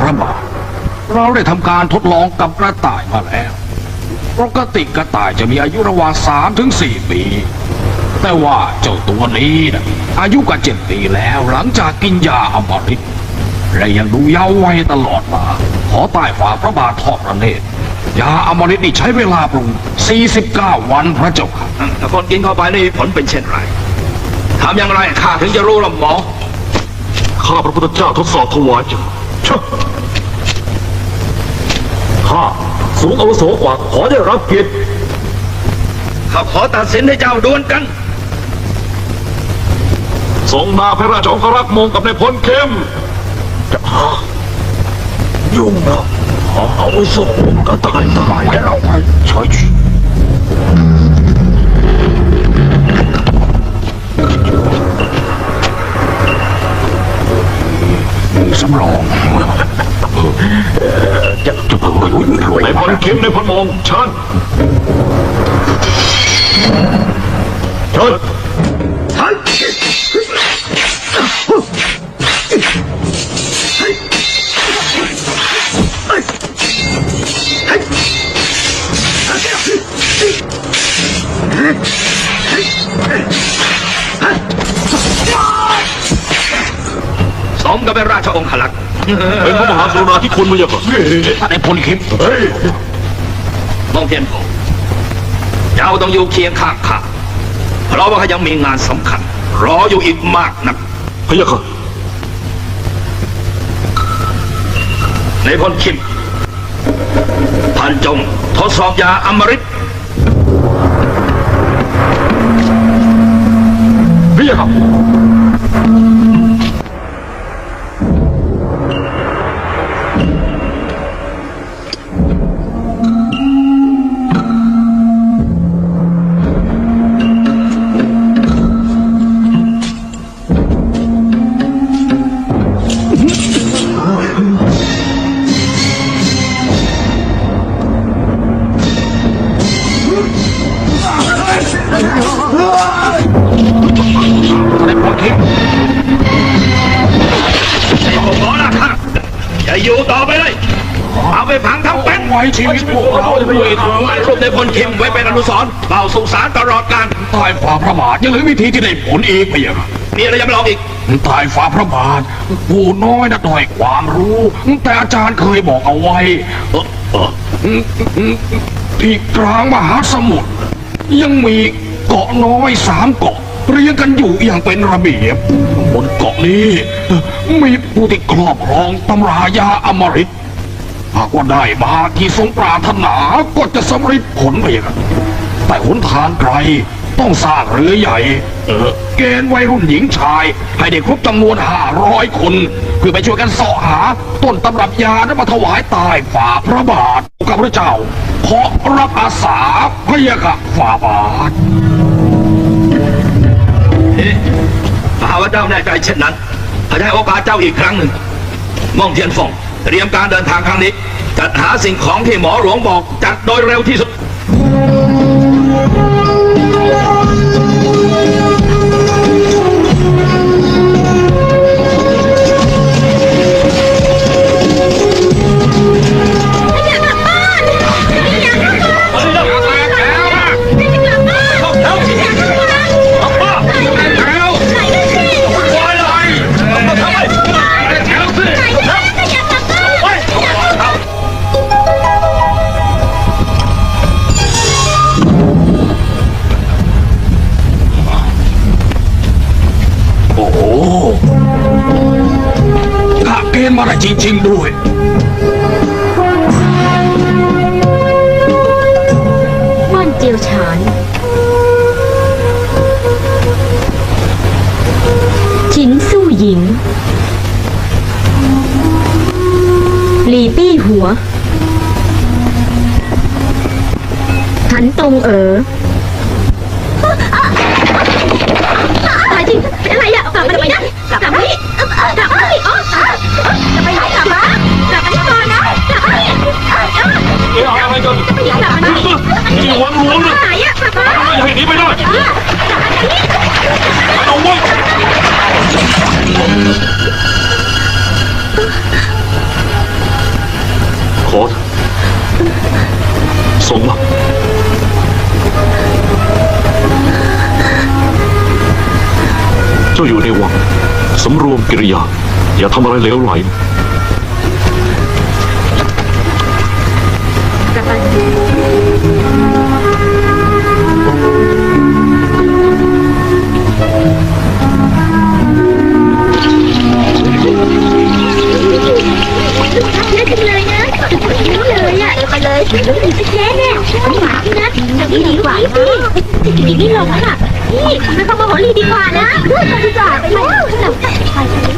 พระบาท เราได้ทำการทดลองกับกระต่ายมาแล้ว ปกติกระต่ายจะมีอายุระหว่าง3ถึง4ปี แต่ว่าเจ้าตัวนี้นะอายุกว่าเจ็ดปีแล้วหลังจากกินยาอมฤตและยังดูเยาว์วัยตลอดมา ขอใต้ฝ่าพระบาททอดพระเนตรยาอมฤตนี่ใช้เวลาปรุง 49 วันพระเจ้าค่ะถ้าคนกินเข้าไปนี่ผลเป็นเช่นไรทำอย่างไรข้าถึงจะรู้ละหมอ ข้าพระพุทธเจ้าทดสอบถวายเจ้าชะข้า สูงอาวุโสกว่าขอได้รับเกียรติข้าขอตัดสินให้เจ้าดวลกันทรงมาพระราชองครักษ์มงกับในายพลเข้มจะหายุ่งนะขออาวุโสก็ตายตายแล้วใช่ ในายพลเข้มในายพลมงเชิญเชิญสมกับเป็นราชองคลักษ์ เป็นพระมหากรุณาธิคุณมั้ยครับท่านในพลคิมเฮ้ยมองเทียนโผเจ้าต้องอยู่เคียงข้างข้าเพราะว่าเขายังมีงานสำคัญ รออยู่อีกมากนักพะยะค่ะในพลคิมท่านจงทดสอบยาอมฤตพะยะค่ะ ขอละข้าจะอยู่ต่อไปเลย เอาไปพังทั้งเป็นไว้ชีวิตพวกเราด้วยเถิดรูปในพลคิมไว้เป็นอนุสรณ์เป่าสุสานตลอดกาลใต้ฝ่าพระบาทยังเหลือวิธีที่ได้ผลอีกพะยะค่ะมีอะไรจะลองอีกใต้ฝ่าพระบาทผู้น้อยนะด้อยความรู้ แต่อาจารย์เคยบอกเอาไว้ที่กลางมหาสมุทรยังมี เกาะน้อยสามเกาะเรียงกันอยู่อย่างเป็นระเบียบบนเกาะนี้มีผู้ที่ครอบครองตำรายาอมฤตหากว่าได้มาที่ทรงปราถนาก็จะสำเร็จผลไปครับแต่หนทางไกลต้องสร้างเรือใหญ่ เออเกณฑ์วัยรุ่นหญิงชาย ให้ได้ครบจำนวนห้าร้อยคน เพื่อไปช่วยกันเสาะหา ต้นตำรับยานั้นมาถวายตายฝ่าพระบาทกับพระเจ้าขอรับอาสาพระยาค่ะฝ่าบาท เอ๊ะถ้าหากว่าเจ้าแน่ใจเช่นนั้นข้าจะให้โอกาสเจ้าอีกครั้งหนึ่งม่องเทียนฟงเตรียมการเดินทางครั้งนี้ จัดหาสิ่งของที่หมอหลวงบอกจัดโดยเร็วที่สุด จริงด้วย ม่อนเจียวฉาน ชินสู้หญิง หลีปี้หัวหันตรงเอ๋อ จะไปไหนกลัมาจะไปก่อนนะจะไปเดี๋ยวเอาไปก่อนจะไปไหนกลัมานี่วังหวงเลยไหนอะกลับมาย่านี้เอาไว้โค้ดส่งมาเจ้าอยู่ในวังสำรวมกิริยา อะจังเลยนะเยอะเลยอะไปเลยแย่เนี่ยหวานนะนี่ดีกว่านะนี่นี่ลงอะนี่ไปเข้ามาหัวลีดีกว่านะดีกว่าไปแล้วไปไปไปไป